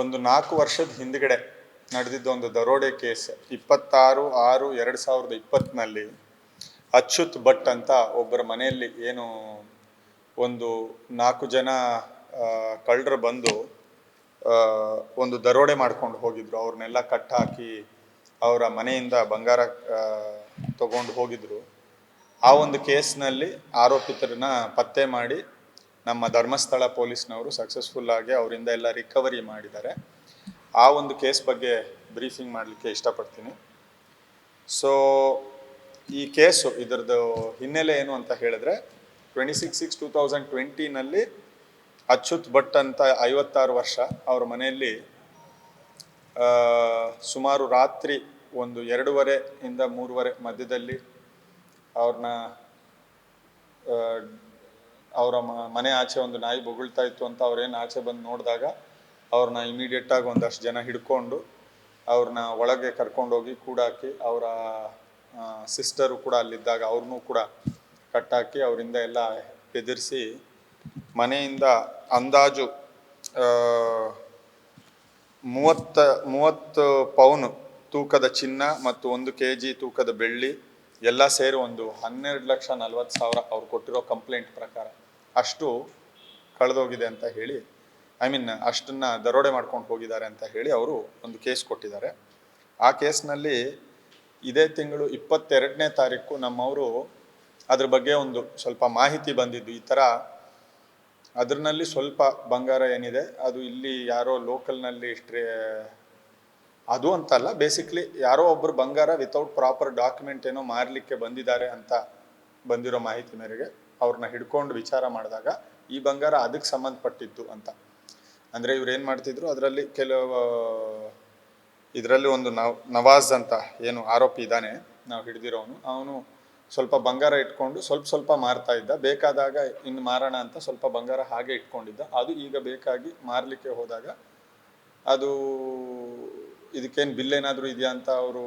ಒಂದು ನಾಲ್ಕು ವರ್ಷದ ಹಿಂದ್ಗಡೆ ನಡೆದಿದ್ದ ಒಂದು ದರೋಡೆ ಕೇಸ್ ಇಪ್ಪತ್ತಾರು ಆರು ಎರಡು ಸಾವಿರದ ಇಪ್ಪತ್ತನಲ್ಲಿ ಅಚ್ಯುತ್ ಭಟ್ ಅಂತ ಒಬ್ಬರ ಮನೆಯಲ್ಲಿ ಏನು ಒಂದು ನಾಲ್ಕು ಜನ ಕಳ್ಳರು ಬಂದು ಒಂದು ದರೋಡೆ ಮಾಡ್ಕೊಂಡು ಹೋಗಿದ್ರು. ಅವ್ರನ್ನೆಲ್ಲ ಕಟ್ ಹಾಕಿ ಅವರ ಮನೆಯಿಂದ ಬಂಗಾರ ತಗೊಂಡು ಹೋಗಿದ್ರು. ಆ ಒಂದು ಕೇಸ್ನಲ್ಲಿ ಆರೋಪಿತರನ್ನ ಪತ್ತೆ ಮಾಡಿ ನಮ್ಮ ಧರ್ಮಸ್ಥಳ ಪೊಲೀಸ್ನವರು ಸಕ್ಸಸ್ಫುಲ್ ಆಗಿ ಅವರಿಂದ ಎಲ್ಲ ರಿಕವರಿ ಮಾಡಿದ್ದಾರೆ. ಆ ಒಂದು ಕೇಸ್ ಬಗ್ಗೆ ಬ್ರೀಫಿಂಗ್ ಮಾಡಲಿಕ್ಕೆ ಇಷ್ಟಪಡ್ತೀನಿ. ಸೊ ಈ ಕೇಸು ಇದರದ್ದು ಹಿನ್ನೆಲೆ ಏನು ಅಂತ ಹೇಳಿದ್ರೆ twenty six six two thousand ಟ್ವೆಂಟಿನಲ್ಲಿ Achyut Bhat ಅಂತ ಐವತ್ತಾರು ವರ್ಷ ಅವ್ರ ಮನೆಯಲ್ಲಿ ಸುಮಾರು ರಾತ್ರಿ ಒಂದು ಎರಡೂವರೆ ಇಂದ ಮೂರುವರೆ ಮಧ್ಯದಲ್ಲಿ ಅವ್ರನ್ನ ಅವರ ಮನೆ ಆಚೆ ಒಂದು ನಾಯಿ ಬೊಗಳ್ತಾ ಇತ್ತು ಅಂತ ಅವ್ರೇನು ಆಚೆ ಬಂದು ನೋಡಿದಾಗ ಅವ್ರನ್ನ ಇಮಿಡಿಯೇಟ್ ಆಗಿ ಒಂದಷ್ಟು ಜನ ಹಿಡ್ಕೊಂಡು ಅವ್ರನ್ನ ಒಳಗೆ ಕರ್ಕೊಂಡೋಗಿ ಕೂಡಾಕಿ ಅವರ ಸಿಸ್ಟರು ಕೂಡ ಅಲ್ಲಿದ್ದಾಗ ಅವ್ರನ್ನೂ ಕೂಡ ಕಟ್ಟಾಕಿ ಅವರಿಂದ ಎಲ್ಲ ಬೆದರಿಸಿ ಮನೆಯಿಂದ ಅಂದಾಜು ಮೂವತ್ತ, ಮೂವತ್ತು ಪೌನು ತೂಕದ ಚಿನ್ನ ಮತ್ತು ಒಂದು ಕೆ ಜಿ ತೂಕದ ಬೆಳ್ಳಿ ಎಲ್ಲ ಸೇರಿ ಒಂದು ಹನ್ನೆರಡು ಲಕ್ಷ ನಲ್ವತ್ತು ಸಾವಿರ ಅವ್ರು ಕೊಟ್ಟಿರೋ ಕಂಪ್ಲೇಂಟ್ ಪ್ರಕಾರ. ಅಷ್ಟು ಕಳೆದೋಗಿದೆ ಅಂತ ಹೇಳಿ ಐ ಮೀನ್ ಅಷ್ಟನ್ನು ದರೋಡೆ ಮಾಡ್ಕೊಂಡು ಹೋಗಿದ್ದಾರೆ ಅಂತ ಹೇಳಿ ಅವರು ಒಂದು ಕೇಸ್ ಕೊಟ್ಟಿದ್ದಾರೆ. ಆ ಕೇಸ್ನಲ್ಲಿ ಇದೇ ತಿಂಗಳು ಇಪ್ಪತ್ತೆರಡನೇ ತಾರೀಕು ನಮ್ಮವರು ಅದ್ರ ಬಗ್ಗೆ ಒಂದು ಸ್ವಲ್ಪ ಮಾಹಿತಿ ಬಂದಿದ್ದು, ಈ ಥರ ಅದರಲ್ಲಿ ಸ್ವಲ್ಪ ಬಂಗಾರ ಏನಿದೆ, ಅದು ಇಲ್ಲಿ ಯಾರೋ ಲೋಕಲ್ನಲ್ಲಿ ಸ್ಟ್ರೇ, ಅದು ಅಂತಲ್ಲ ಬೇಸಿಕ್ಲಿ ಯಾರೋ ಒಬ್ಬರು ಬಂಗಾರ ವಿತೌಟ್ ಪ್ರಾಪರ್ ಡಾಕ್ಯುಮೆಂಟ್ ಏನೋ ಮಾರಲಿಕ್ಕೆ ಬಂದಿದ್ದಾರೆ ಅಂತ ಬಂದಿರೋ ಮಾಹಿತಿ ಮೇರೆಗೆ. ಅವ್ರನ್ನ ಹಿಡ್ಕೊಂಡು ವಿಚಾರ ಮಾಡಿದಾಗ ಈ ಬಂಗಾರ ಅದಕ್ಕೆ ಸಂಬಂಧಪಟ್ಟಿದ್ದು ಅಂತ. ಅಂದರೆ ಇವ್ರು ಏನು ಮಾಡ್ತಿದ್ರು? ಅದರಲ್ಲಿ ಕೆಲವು ಇದರಲ್ಲಿ ಒಂದು ನವ್, ನವಾಜ್ ಅಂತ ಏನು ಆರೋಪಿ ಇದ್ದಾನೆ, ನಾವು ಹಿಡಿದಿರೋನು ಅವನು ಸ್ವಲ್ಪ ಬಂಗಾರ ಇಟ್ಕೊಂಡು ಸ್ವಲ್ಪ ಸ್ವಲ್ಪ ಮಾರ್ತಾ ಇದ್ದ. ಬೇಕಾದಾಗ ಇನ್ನು ಮಾರೋಣ ಅಂತ ಸ್ವಲ್ಪ ಬಂಗಾರ ಹಾಗೆ ಇಟ್ಕೊಂಡಿದ್ದ. ಅದು ಈಗ ಬೇಕಾಗಿ ಮಾರಲಿಕ್ಕೆ ಹೋದಾಗ ಅದು ಇದಕ್ಕೇನು ಬಿಲ್ ಏನಾದರೂ ಇದೆಯಾ ಅಂತ ಅವರು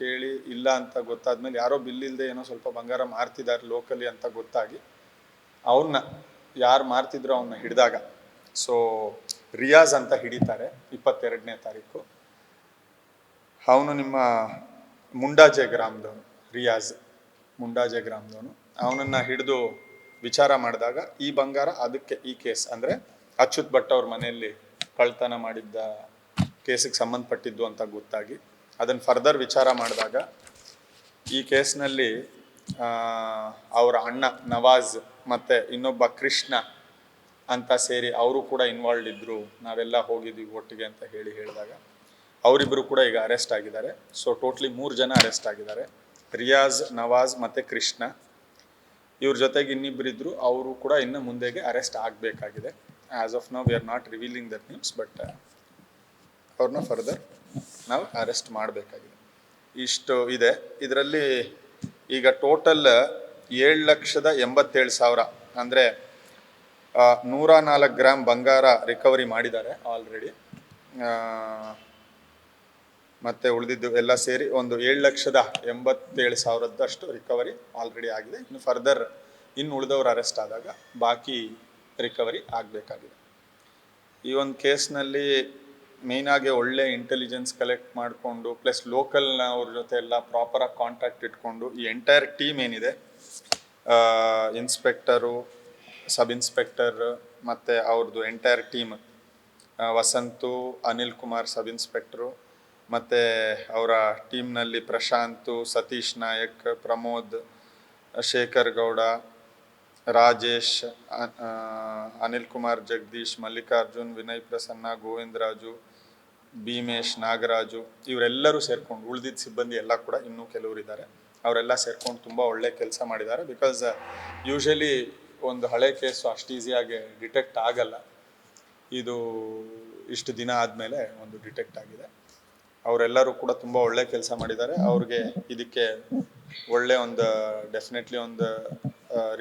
ಕೇಳಿ, ಇಲ್ಲ ಅಂತ ಗೊತ್ತಾದ್ಮೇಲೆ ಯಾರೋ ಬಿಲ್ ಇಲ್ಲದೆ ಏನೋ ಸ್ವಲ್ಪ ಬಂಗಾರ ಮಾರ್ತಿದ್ದಾರೆ ಲೋಕಲಿ ಅಂತ ಗೊತ್ತಾಗಿ ಅವನ್ನ ಯಾರು ಮಾರ್ತಿದ್ರು ಅವನ್ನ ಹಿಡಿದಾಗ. ಸೊ ರಿಯಾಜ್ ಅಂತ ಹಿಡಿತಾರೆ ಇಪ್ಪತ್ತೆರಡನೇ ತಾರೀಕು. ಅವನು ನಿಮ್ಮ ಮುಂಡಾಜೆ ಗ್ರಾಮದವನು, ರಿಯಾಜ್ ಮುಂಡಾಜೆ ಗ್ರಾಮದವನು. ಅವನನ್ನ ಹಿಡಿದು ವಿಚಾರ ಮಾಡಿದಾಗ ಈ ಬಂಗಾರ ಅದಕ್ಕೆ ಈ ಕೇಸ್. ಅಂದರೆ ಅಚ್ಯುತ್ ಭಟ್ ಅವ್ರ ಮನೆಯಲ್ಲಿ ಕಳ್ತನ ಮಾಡಿದ್ದ ಕೇಸಿಗೆ ಸಂಬಂಧಪಟ್ಟಿದ್ದು ಅಂತ ಗೊತ್ತಾಗಿ ಅದನ್ನು ಫರ್ದರ್ ವಿಚಾರ ಮಾಡಿದಾಗ ಈ ಕೇಸ್ನಲ್ಲಿ ಅವರ ಅಣ್ಣ ನವಾಜ್ ಮತ್ತು ಇನ್ನೊಬ್ಬ ಕೃಷ್ಣ ಅಂತ ಸೇರಿ ಅವರು ಕೂಡ ಇನ್ವಾಲ್ವ್ ಇದ್ದರು ನಾವೆಲ್ಲ ಹೋಗಿದ್ದೀವಿ ಒಟ್ಟಿಗೆ ಅಂತ ಹೇಳಿ ಹೇಳಿದಾಗ ಅವರಿಬ್ಬರು ಕೂಡ ಈಗ ಅರೆಸ್ಟ್ ಆಗಿದ್ದಾರೆ. ಸೊ ಟೋಟ್ಲಿ ಮೂರು ಜನ ಅರೆಸ್ಟ್ ಆಗಿದ್ದಾರೆ. ರಿಯಾಜ್, ನವಾಜ್ ಮತ್ತು ಕೃಷ್ಣ. ಇವ್ರ ಜೊತೆಗೆ ಇನ್ನಿಬ್ಬರಿದ್ದರು ಅವರು ಕೂಡ ಇನ್ನು ಮುಂದೆಗೆ ಅರೆಸ್ಟ್ ಆಗಬೇಕಾಗಿದೆ. As of now we are not revealing that news but ಅವ್ರನ್ನ ಫರ್ದರ್ ನಾವು ಅರೆಸ್ಟ್ ಮಾಡಬೇಕಾಗಿದೆ. ಇಷ್ಟು ಇದೆ. ಇದರಲ್ಲಿ ಈಗ ಟೋಟಲ್ ಏಳು ಲಕ್ಷದ ಎಂಬತ್ತೇಳು ಸಾವಿರ ಅಂದರೆ ನೂರ ನಾಲ್ಕು ಗ್ರಾಮ್ ಬಂಗಾರ ರಿಕವರಿ ಮಾಡಿದ್ದಾರೆ ಆಲ್ರೆಡಿ ಮತ್ತೆ ಉಳಿದಿದ್ದು ಎಲ್ಲ ಸೇರಿ ಒಂದು ಏಳು ಲಕ್ಷದ ಎಂಬತ್ತೇಳು ಸಾವಿರದಷ್ಟು ರಿಕವರಿ ಆಲ್ರೆಡಿ ಆಗಿದೆ. ಇನ್ನು ಫರ್ದರ್ ಇನ್ನು ಉಳಿದವರು ಅರೆಸ್ಟ್ ಆದಾಗ ಬಾಕಿ ರಿಕವರಿ ಆಗಬೇಕಾಗಿದೆ. ಈ ಒಂದು ಕೇಸ್ನಲ್ಲಿ ಮೇಯ್ನಾಗಿ ಒಳ್ಳೆ ಇಂಟೆಲಿಜೆನ್ಸ್ ಕಲೆಕ್ಟ್ ಮಾಡಿಕೊಂಡು ಪ್ಲಸ್ ಲೋಕಲ್ನ ಅವ್ರ ಜೊತೆ ಎಲ್ಲ ಪ್ರಾಪರಾಗಿ ಕಾಂಟ್ಯಾಕ್ಟ್ ಇಟ್ಕೊಂಡು ಈ ಎಂಟೈರ್ ಟೀಮ್ ಏನಿದೆ ಇನ್ಸ್ಪೆಕ್ಟರು ಸಬ್ ಇನ್ಸ್ಪೆಕ್ಟರ್ ಮತ್ತು ಅವ್ರದ್ದು entire team Vasanth, Anil Kumar sub inspector ಮತ್ತು ಅವರ ಟೀಮ್ನಲ್ಲಿ ಪ್ರಶಾಂತು, ಸತೀಶ್ ನಾಯಕ್, ಪ್ರಮೋದ್, ಶೇಖರ್ ಗೌಡ ರಾಜೇಶ್ ಅನಿಲ್ ಕುಮಾರ್, ಜಗದೀಶ್, ಮಲ್ಲಿಕಾರ್ಜುನ್, ವಿನಯ್ ಪ್ರಸನ್ನ ಗೋವಿಂದರಾಜು ಭೀಮೇಶ್, ನಾಗರಾಜು ಇವರೆಲ್ಲರೂ ಸೇರ್ಕೊಂಡು ಉಳಿದಿದ್ದ ಸಿಬ್ಬಂದಿ ಎಲ್ಲ ಕೂಡ ಇನ್ನೂ ಕೆಲವರು ಇದ್ದಾರೆ ಅವರೆಲ್ಲ ಸೇರ್ಕೊಂಡು ತುಂಬ ಒಳ್ಳೆ ಕೆಲಸ ಮಾಡಿದ್ದಾರೆ. ಬಿಕಾಸ್ ಯೂಶಲಿ ಒಂದು ಹಳೆ ಕೇಸು ಅಷ್ಟು ಈಸಿಯಾಗಿ ಡಿಟೆಕ್ಟ್ ಆಗಲ್ಲ. ಇದು ಇಷ್ಟು ದಿನ ಆದಮೇಲೆ ಒಂದು ಡಿಟೆಕ್ಟ್ ಆಗಿದೆ. ಅವರೆಲ್ಲರೂ ಕೂಡ ತುಂಬ ಒಳ್ಳೆ ಕೆಲಸ ಮಾಡಿದ್ದಾರೆ. ಅವ್ರಿಗೆ ಇದಕ್ಕೆ ಒಳ್ಳೆ ಒಂದು ಡೆಫಿನೆಟ್ಲಿ ಒಂದು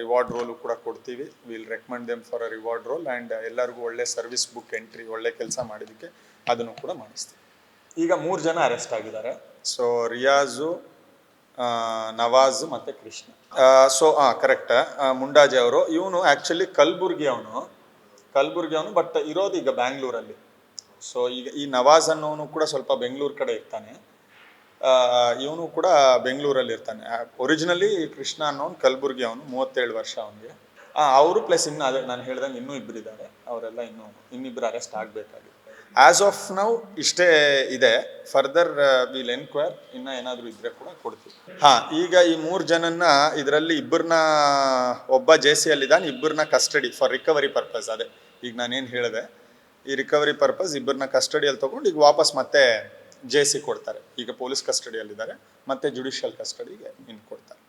ರಿವಾರ್ಡ್ ರೋಲು ಕೂಡ ಕೊಡ್ತೀವಿ. Will recommend them for a reward roll and ಎಲ್ಲರಿಗೂ ಒಳ್ಳೆ ಸರ್ವಿಸ್ ಬುಕ್ ಎಂಟ್ರಿ ಒಳ್ಳೆ ಕೆಲಸ ಮಾಡಿದ್ದಕ್ಕೆ ಅದನ್ನು ಕೂಡ ಮಾಡಿಸ್ತೀವಿ. ಈಗ ಮೂರು ಜನ ಅರೆಸ್ಟ್ ಆಗಿದ್ದಾರೆ. ಸೊ ರಿಯಾಜು ನವಾಜ್ ಮತ್ತು ಕೃಷ್ಣ ಸೊ ಹಾಂ ಕರೆಕ್ಟ್ ಮುಂಡಾಜೆ ಅವರು ಇವನು ಆ್ಯಕ್ಚುಲಿ ಕಲ್ಬುರ್ಗಿ ಅವನು. ಕಲ್ಬುರ್ಗಿ ಅವನು ಬಟ್ ಇರೋದು ಈಗ ಬ್ಯಾಂಗ್ಳೂರಲ್ಲಿ ಸೊ ಈಗ ಈ ನವಾಜ್ ಅನ್ನೋನು ಕೂಡ ಸ್ವಲ್ಪ ಬೆಂಗಳೂರು ಕಡೆ ಇರ್ತಾನೆ. ಇವನು ಕೂಡ ಬೆಂಗಳೂರಲ್ಲಿ ಇರ್ತಾನೆ. ಒರಿಜಿನಲಿ ಕೃಷ್ಣ ಅನ್ನೋನು ಕಲಬುರ್ಗಿ ಅವನು, ಮೂವತ್ತೇಳು ವರ್ಷ ಅವನಿಗೆ. ಅವರು ಪ್ಲಸ್ ಇನ್ನು ಅದೇ, ನಾನು ಹೇಳ್ದಂಗೆ ಇನ್ನೂ ಇಬ್ಬರು ಇದ್ದಾರೆ. ಅವರೆಲ್ಲ ಇನ್ನೂ ಇನ್ನಿಬ್ಬರು ಅರೆಸ್ಟ್ ಆಗಬೇಕಾಗಿದೆ. ಆಸ್ ಆಫ್ ನೌ ಇಷ್ಟೇ ಇದೆ. ಫರ್ದರ್ ವಿಲ್ ಎನ್ಕ್ವೈರ್ ಇನ್ನು ಏನಾದರೂ ಇದ್ರೆ ಕೂಡ ಕೊಡ್ತೀವಿ. ಹಾ, ಈಗ ಈ ಮೂರು ಜನನ್ನ ಇದರಲ್ಲಿ ಇಬ್ಬರನ್ನ ಒಬ್ಬ ಜೆ ಸಿ ಅಲ್ಲಿದ್ದಾನೆ ಇಬ್ಬರನ್ನ ಕಸ್ಟಡಿ ಫಾರ್ ರಿಕವರಿ ಪರ್ಪಸ್ ಅದೇ, ಈಗ ನಾನೇನು ಹೇಳಿದೆ, ಈ ರಿಕವರಿ ಪರ್ಪಸ್ ಇಬ್ಬರನ್ನ ಕಸ್ಟಡಿಯಲ್ಲಿ ತೊಗೊಂಡು ಈಗ ವಾಪಸ್ ಮತ್ತೆ ಜೆ ಸಿ ಕೊಡ್ತಾರೆ. ಈಗ ಪೊಲೀಸ್ ಕಸ್ಟಡಿಯಲ್ಲಿದ್ದಾರೆ ಮತ್ತೆ ಜುಡಿಷಿಯಲ್ ಕಸ್ಟಡಿಗೆ ಇನ್ ಕೊಡ್ತಾರೆ.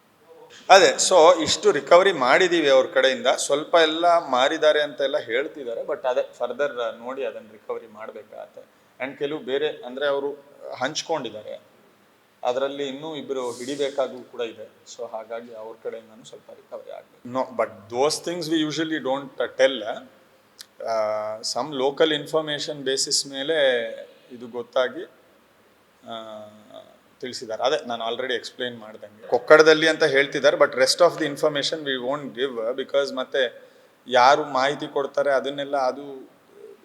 ಅದೇ ಸೊ ಇಷ್ಟು ರಿಕವರಿ ಮಾಡಿದೀವಿ ಅವ್ರ ಕಡೆಯಿಂದ. ಸ್ವಲ್ಪ ಎಲ್ಲ ಮಾರಿದ್ದಾರೆ ಅಂತ ಎಲ್ಲ ಹೇಳ್ತಿದ್ದಾರೆ ಬಟ್ ಅದೇ ಫರ್ದರ್ ನೋಡಿ ಅದನ್ನು ರಿಕವರಿ ಮಾಡಬೇಕಾಗತ್ತೆ ಆ್ಯಂಡ್ ಕೆಲವು ಬೇರೆ ಅಂದರೆ ಅವರು ಹಂಚ್ಕೊಂಡಿದ್ದಾರೆ. ಅದರಲ್ಲಿ ಇನ್ನೂ ಇಬ್ಬರು ಹಿಡಿಬೇಕಾಗೂ ಕೂಡ ಇದೆ. ಸೊ ಹಾಗಾಗಿ ಅವ್ರ ಕಡೆಯಿಂದನೂ ಸ್ವಲ್ಪ ರಿಕವರಿ ಆಗಬೇಕು. No but those things we usually don't tell some local information basis ಮೇಲೆ ಇದು ಗೊತ್ತಾಗಿ ತಿಳಿಸಿದ್ದಾರೆ. ಅದೇ ನಾನು ಆಲ್ರೆಡಿ ಎಕ್ಸ್ಪ್ಲೈನ್ ಮಾಡ್ದಂಗೆ. ಕೊಕ್ಕಡದಲ್ಲಿ ಅಂತ ಹೇಳ್ತಿದ್ದಾರೆ but rest of the information we won't give because ಮತ್ತೆ ಯಾರು ಮಾಹಿತಿ ಕೊಡ್ತಾರೆ ಅದನ್ನೆಲ್ಲ, ಅದು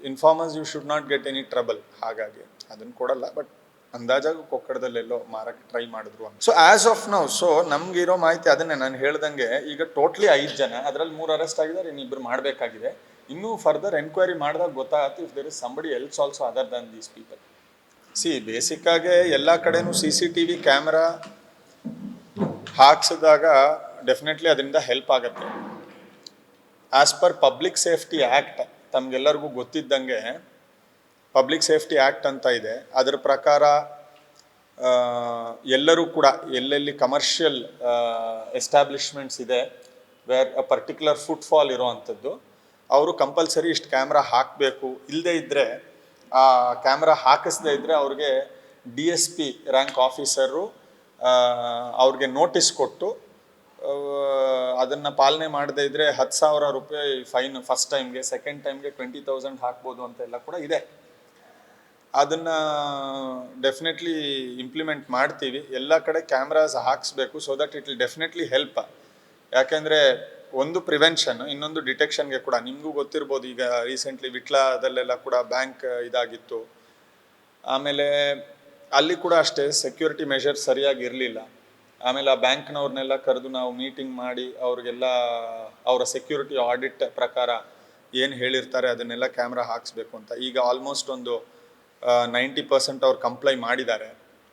informers you should not get any trouble ಹಾಗಾಗಿ ಅದನ್ನು ಕೊಡಲ್ಲ ಬಟ್ ಅಂದಾಜಾಗೂ ಕೊಕ್ಕಡದಲ್ಲೆಲ್ಲೋ ಮಾರಕ್ಕೆ ಟ್ರೈ ಮಾಡಿದ್ರು ಅಂತ. So as of now so ನಮ್ಗೆ ಇರೋ ಮಾಹಿತಿ ಅದನ್ನೇ ನಾನು ಹೇಳ್ದಂಗೆ, ಈಗ ಟೋಟ್ಲಿ ಐದು ಜನ, ಅದರಲ್ಲಿ ಮೂರು ಅರೆಸ್ಟ್ ಆಗಿದ್ದಾರೆ ಇನ್ನಿಬ್ಬರು ಮಾಡಬೇಕಾಗಿದೆ. ಇನ್ನೂ ಫರ್ದರ್ ಎನ್ಕ್ವೈರಿ ಮಾಡಿದಾಗ ಗೊತ್ತಾಗುತ್ತೆ if there is somebody else also other than these people see basic ಆಗಿ ಎಲ್ಲ ಕಡೆನೂ C C T V camera ಹಾಕ್ಸಿದಾಗ definitely ಅದರಿಂದ ಹೆಲ್ಪ್ ಆಗುತ್ತೆ. As per public safety act ತಮ್ಗೆಲ್ಲರಿಗೂ ಗೊತ್ತಿದ್ದಂಗೆ ಪಬ್ಲಿಕ್ ಸೇಫ್ಟಿ ಆ್ಯಕ್ಟ್ ಅಂತ ಇದೆ. ಅದರ ಪ್ರಕಾರ ಎಲ್ಲರೂ ಕೂಡ ಎಲ್ಲೆಲ್ಲಿ ಕಮರ್ಷಿಯಲ್ ಎಸ್ಟಾಬ್ಲಿಷ್ಮೆಂಟ್ಸ್ ಇದೆ ವೇರ್ ಅ ಪರ್ಟಿಕ್ಯುಲರ್ ಫುಟ್ಫಾಲ್ ಇರೋವಂಥದ್ದು, ಅವರು ಕಂಪಲ್ಸರಿ ಇಷ್ಟು ಕ್ಯಾಮ್ರಾ ಹಾಕಬೇಕು. ಇಲ್ಲದೇ ಇದ್ದರೆ ಆ ಕ್ಯಾಮ್ರಾ ಹಾಕಿಸದೇ ಇದ್ದರೆ ಅವ್ರಿಗೆ D S P rank officer ಅವ್ರಿಗೆ ನೋಟಿಸ್ ಕೊಟ್ಟು ಅದನ್ನು ಪಾಲನೆ ಮಾಡದೇ ಇದ್ದರೆ ಹತ್ತು ಸಾವಿರ ರೂಪಾಯಿ ಫೈನ್ ಫಸ್ಟ್ ಟೈಮ್ಗೆ ಸೆಕೆಂಡ್ ಟೈಮ್ಗೆ ಟ್ವೆಂಟಿ ತೌಸಂಡ್ ಹಾಕ್ಬೋದು ಅಂತೆಲ್ಲ ಕೂಡ ಇದೆ. ಅದನ್ನ ಡೆಫಿನೆಟ್ಲಿ ಇಂಪ್ಲಿಮೆಂಟ್ ಮಾಡ್ತೀವಿ. ಎಲ್ಲ ಕಡೆ cameras ಹಾಕಿಸ್ಬೇಕು so that it will definitely help ಯಾಕೆಂದ್ರೆ ಒಂದು ಪ್ರಿವೆನ್ಷನ್ ಇನ್ನೊಂದು ಡಿಟೆಕ್ಷನ್ಗೆ ಕೂಡ. ನಿಮಗೂ ಗೊತ್ತಿರ್ಬೋದು, ಈಗ ರೀಸೆಂಟ್ಲಿ ವಿಟ್ಲಾದಲ್ಲೆಲ್ಲ ಕೂಡ ಬ್ಯಾಂಕ್ ಇದಾಗಿತ್ತು. ಆಮೇಲೆ ಅಲ್ಲಿ ಕೂಡ ಅಷ್ಟೇ ಸೆಕ್ಯೂರಿಟಿ ಮೆಷರ್ಸ್ ಸರಿಯಾಗಿ ಇರಲಿಲ್ಲ. ಆಮೇಲೆ ಆ ಬ್ಯಾಂಕ್ನವ್ರನ್ನೆಲ್ಲ ಕರೆದು ನಾವು ಮೀಟಿಂಗ್ ಮಾಡಿ, ಅವ್ರಿಗೆಲ್ಲ, ಅವರ ಸೆಕ್ಯೂರಿಟಿ ಆಡಿಟ್ ಪ್ರಕಾರ ಏನು ಹೇಳಿರ್ತಾರೆ ಅದನ್ನೆಲ್ಲ ಕ್ಯಾಮ್ರಾ ಹಾಕಿಸ್ಬೇಕು ಅಂತ. ಈಗ ಆಲ್ಮೋಸ್ಟ್ ಒಂದು ನೈಂಟಿ ಪರ್ಸೆಂಟ್ ಅವ್ರು ಕಂಪ್ಲೈ ಮಾಡಿದ್ದಾರೆ.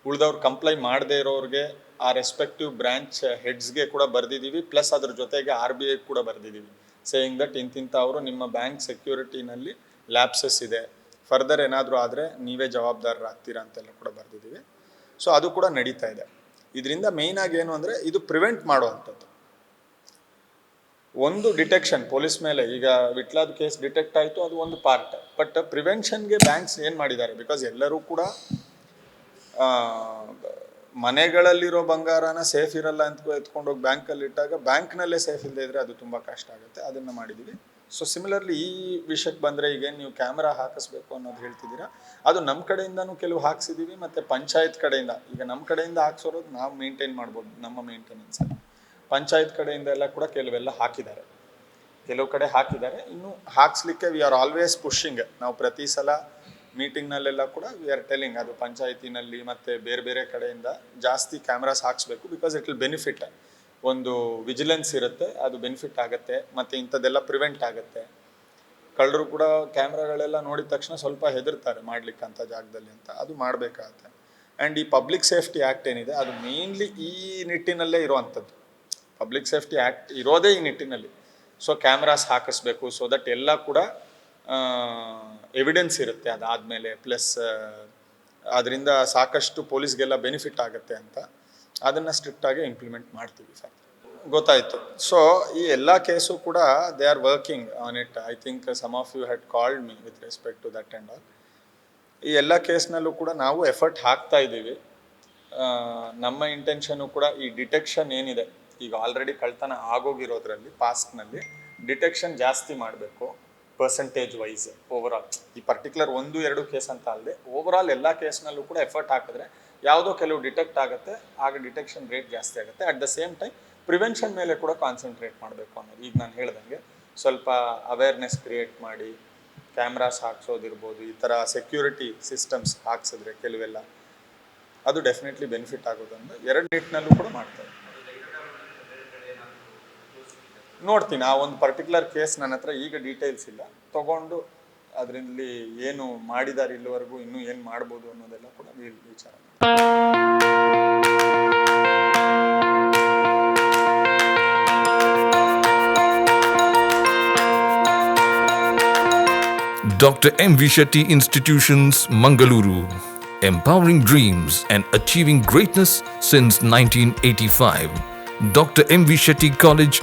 ಉಳಿದವ್ರು ಕಂಪ್ಲೈ ಮಾಡದೇ ಇರೋರಿಗೆ ಆ ರೆಸ್ಪೆಕ್ಟಿವ್ ಬ್ರಾಂಚ್ ಹೆಡ್ಸ್ಗೆ ಕೂಡ ಬರೆದಿದ್ದೀವಿ ಪ್ಲಸ್ ಅದ್ರ ಜೊತೆಗೆ ಆರ್ ಬಿ ಐ ಕೂಡ ಬರೆದಿದ್ದೀವಿ ಸೇಯಿಂಗ್ ದಟ್ ಇಂತಿಂಥ ಅವರು ನಿಮ್ಮ ಬ್ಯಾಂಕ್ ಸೆಕ್ಯೂರಿಟಿನಲ್ಲಿ ಲ್ಯಾಪ್ಸಸ್ ಇದೆ. ಫರ್ದರ್ ಏನಾದರೂ ಆದರೆ ನೀವೇ ಜವಾಬ್ದಾರರಾಗ್ತೀರಾ ಅಂತೆಲ್ಲ ಕೂಡ ಬರೆದಿದ್ದೀವಿ ಸೊ ಅದು ಕೂಡ ನಡೀತಾ ಇದೆ. ಇದರಿಂದ ಆಗಿ ಏನು ಅಂದರೆ ಇದು ಪ್ರಿವೆಂಟ್ ಮಾಡುವಂಥದ್ದು. ಒಂದು ಡಿಟೆಕ್ಷನ್ ಪೊಲೀಸ್ ಮೇಲೆ ಈಗ ವಿಟ್ಲಾದ್ ಕೇಸ್ ಡಿಟೆಕ್ಟ್ ಆಯಿತು, ಅದು ಒಂದು ಪಾರ್ಟ್ ಬಟ್ ಪ್ರಿವೆನ್ಷನ್ಗೆ ಬ್ಯಾಂಕ್ಸ್ ಏನು ಮಾಡಿದ್ದಾರೆ? ಬಿಕಾಸ್ ಎಲ್ಲರೂ ಕೂಡ ಮನೆಗಳಲ್ಲಿರೋ ಬಂಗಾರನ ಸೇಫ್ ಇರಲ್ಲ ಅಂತ ಎತ್ಕೊಂಡೋಗಿ ಬ್ಯಾಂಕಲ್ಲಿ ಇಟ್ಟಾಗ ಬ್ಯಾಂಕ್ನಲ್ಲೇ ಸೇಫ್ ಇಲ್ಲದೆ ಇದ್ರೆ ಅದು ತುಂಬ ಕಷ್ಟ ಆಗುತ್ತೆ. ಅದನ್ನು ಮಾಡಿದ್ದೀವಿ ಸೊ ಸಿಮಿಲರ್ಲಿ ಈ ವಿಷಯಕ್ಕೆ ಬಂದರೆ ಈಗ ನೀವು ಕ್ಯಾಮ್ರಾ ಹಾಕಿಸ್ಬೇಕು ಅನ್ನೋದು ಹೇಳ್ತಿದ್ದೀರಾ. ಅದು ನಮ್ಮ ಕಡೆಯಿಂದನೂ ಕೆಲವು ಹಾಕ್ಸಿದ್ದೀವಿ ಮತ್ತು ಪಂಚಾಯತ್ ಕಡೆಯಿಂದ. ಈಗ ನಮ್ಮ ಕಡೆಯಿಂದ ಹಾಕ್ಸೋರೋದು ನಾವು ಮೇಂಟೈನ್ ಮಾಡ್ಬೋದು, ನಮ್ಮ ಮೇಂಟೆನೆನ್ಸಲ್ಲಿ ಪಂಚಾಯತ್ ಕಡೆಯಿಂದ ಎಲ್ಲ ಕೂಡ ಕೆಲವೆಲ್ಲ ಹಾಕಿದ್ದಾರೆ. ಕೆಲವು ಕಡೆ ಹಾಕಿದ್ದಾರೆ. ಇನ್ನು ಹಾಕ್ಸ್ಲಿಕ್ಕೆ ವಿ ಆರ್ ಆಲ್ವೇಸ್ ಪುಷಿಂಗ್ ನಾವು ಪ್ರತಿ ಸಲ ಮೀಟಿಂಗ್ನಲ್ಲೆಲ್ಲ ಕೂಡ ವಿ ಆರ್ ಟೆಲಿಂಗ್ ಅದು ಪಂಚಾಯತಿನಲ್ಲಿ ಮತ್ತು ಬೇರೆ ಬೇರೆ ಕಡೆಯಿಂದ ಜಾಸ್ತಿ ಕ್ಯಾಮ್ರಾಸ್ ಹಾಕ್ಸ್ಬೇಕು ಬಿಕಾಸ್ ಇಟ್ ವಿಲ್ ಬೆನಿಫಿಟ್ ಒಂದು ವಿಜಿಲೆನ್ಸ್ ಇರುತ್ತೆ, ಅದು ಬೆನಿಫಿಟ್ ಆಗುತ್ತೆ, ಮತ್ತು ಇಂಥದ್ದೆಲ್ಲ ಪ್ರಿವೆಂಟ್ ಆಗುತ್ತೆ. ಕಳ್ಳರು ಕೂಡ ಕ್ಯಾಮ್ರಾಗಳೆಲ್ಲ ನೋಡಿದ ತಕ್ಷಣ ಸ್ವಲ್ಪ ಹೆದರ್ತಾರೆ ಮಾಡ್ಲಿಕ್ಕೆ ಅಂತ ಜಾಗದಲ್ಲಿ ಅಂತ, ಅದು ಮಾಡಬೇಕಾಗತ್ತೆ. ಆ್ಯಂಡ್ ಈ ಪಬ್ಲಿಕ್ ಸೇಫ್ಟಿ ಆ್ಯಕ್ಟ್ ಏನಿದೆ, ಅದು ಮೇನ್ಲಿ ಈ ನಿಟ್ಟಿನಲ್ಲೇ ಇರುವಂಥದ್ದು. ಪಬ್ಲಿಕ್ ಸೇಫ್ಟಿ ಆ್ಯಕ್ಟ್ ಇರೋದೇ ಈ ನಿಟ್ಟಿನಲ್ಲಿ. ಸೊ ಕ್ಯಾಮ್ರಾಸ್ ಹಾಕಿಸ್ಬೇಕು ಸೊ ದಟ್ ಎಲ್ಲ ಕೂಡ ಎವಿಡೆನ್ಸ್ ಇರುತ್ತೆ ಅದಾದಮೇಲೆ ಪ್ಲಸ್ ಅದರಿಂದ ಸಾಕಷ್ಟು ಪೊಲೀಸ್ಗೆಲ್ಲ ಬೆನಿಫಿಟ್ ಆಗುತ್ತೆ ಅಂತ ಅದನ್ನು ಸ್ಟ್ರಿಕ್ಟಾಗಿ ಇಂಪ್ಲಿಮೆಂಟ್ ಮಾಡ್ತೀವಿ ಸರ್ ಗೊತ್ತಾಯಿತು. ಸೊ ಈ ಎಲ್ಲ ಕೇಸು ಕೂಡ they are working on it I think some of you had called me with respect to that and all ಈ ಎಲ್ಲ ಕೇಸ್ನಲ್ಲೂ ಕೂಡ ನಾವು ಎಫರ್ಟ್ ಹಾಕ್ತಾ ಇದ್ದೀವಿ. ನಮ್ಮ ಇಂಟೆನ್ಷನು ಕೂಡ ಈ ಡಿಟೆಕ್ಷನ್ ಏನಿದೆ, ಈಗ ಆಲ್ರೆಡಿ ಕಳ್ತನ ಆಗೋಗಿರೋದ್ರಲ್ಲಿ ಪಾಸ್ಟ್ನಲ್ಲಿ ಡಿಟೆಕ್ಷನ್ ಜಾಸ್ತಿ ಮಾಡಬೇಕು. ಪರ್ಸೆಂಟೇಜ್ ವೈಸ್ ಓವರಾಲ್ ಈ ಪರ್ಟಿಕ್ಯುಲರ್ ಒಂದು, ಎರಡು ಕೇಸ್ ಅಂತ ಅಲ್ಲದೆ ಓವರಾಲ್ ಎಲ್ಲ ಕೇಸ್ನಲ್ಲೂ ಕೂಡ ಎಫರ್ಟ್ ಹಾಕಿದ್ರೆ ಯಾವುದೋ ಕೆಲವು ಡಿಟೆಕ್ಟ್ ಆಗುತ್ತೆ, ಆಗ ಡಿಟೆಕ್ಷನ್ ರೇಟ್ ಜಾಸ್ತಿ ಆಗುತ್ತೆ. At the same time prevention ಮೇಲೆ ಕೂಡ ಕಾನ್ಸಂಟ್ರೇಟ್ ಮಾಡಬೇಕು ಅನ್ನೋದು. ಈಗ ನಾನು ಹೇಳ್ದಂಗೆ, ಸ್ವಲ್ಪ ಅವೇರ್ನೆಸ್ ಕ್ರಿಯೇಟ್ ಮಾಡಿ ಕ್ಯಾಮ್ರಾಸ್ ಹಾಕ್ಸೋದಿರ್ಬೋದು, ಈ ಥರ ಸೆಕ್ಯೂರಿಟಿ ಸಿಸ್ಟಮ್ಸ್ ಹಾಕ್ಸಿದ್ರೆ ಕೆಲವೆಲ್ಲ, ಅದು ಡೆಫಿನೆಟ್ಲಿ ಬೆನಿಫಿಟ್ ಆಗೋದನ್ನು ಎರಡು ನಿಟ್ಟಿನಲ್ಲೂ ಕೂಡ ಮಾಡ್ತಾರೆ. ನೋಡ್ತೀನಿ ಆ ಒಂದು ಪರ್ಟಿಕ್ಯುಲರ್ ಕೇಸ್ ನನ್ನ ಹತ್ರ ಈಗ ಡೀಟೇಲ್ಸ್ ಇಲ್ಲ ತಗೊಂಡು ಅದರಲ್ಲಿ ಏನು ಮಾಡಿದ್ದಾರೆ ಇಲ್ಲಿವರೆಗೂ ಇನ್ನೂ ಏನು ಮಾಡ್ಬೋದು ಅನ್ನೋದೆಲ್ಲ ಕೂಡ ವಿಚಾರ Dr. M. V. Shetty Institutions, Mangaluru. Empowering dreams and achieving greatness since 1985. Dr. M. V. Shetty College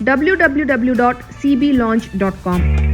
www.cblaunch.com.